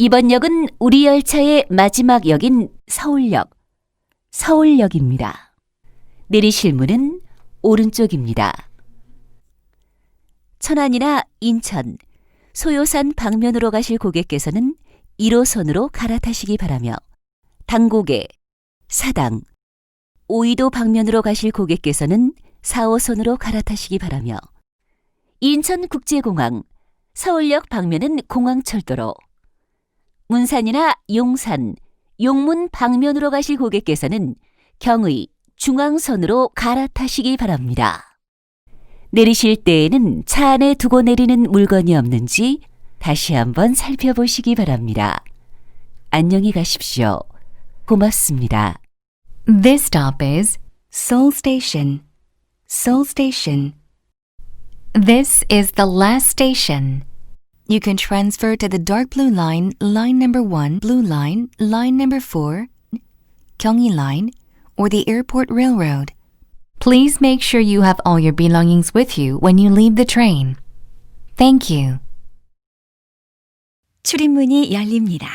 이번 역은 우리 열차의 마지막 역인 서울역, 서울역입니다. 내리실 문은 오른쪽입니다. 천안이나 인천, 소요산 방면으로 가실 고객께서는 1호선으로 갈아타시기 바라며 당고개, 사당, 오이도 방면으로 가실 고객께서는 4호선으로 갈아타시기 바라며 인천국제공항, 서울역 방면은 공항철도로 문산이나 용산, 용문 방면으로 가실 고객께서는 경의, 중앙선으로 갈아타시기 바랍니다. 내리실 때에는 차 안에 두고 내리는 물건이 없는지 다시 한번 살펴보시기 바랍니다. 안녕히 가십시오. 고맙습니다. This stop is Seoul Station. Seoul Station. This is the last station. You can transfer to the dark blue line, line number 1, blue line, line number 4, Gyeonggi line, or the airport railroad. Please make sure you have all your belongings with you when you leave the train. Thank you. 출입문이 열립니다.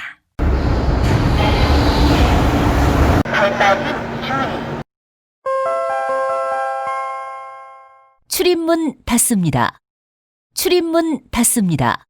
출입문 닫습니다. 출입문 닫습니다.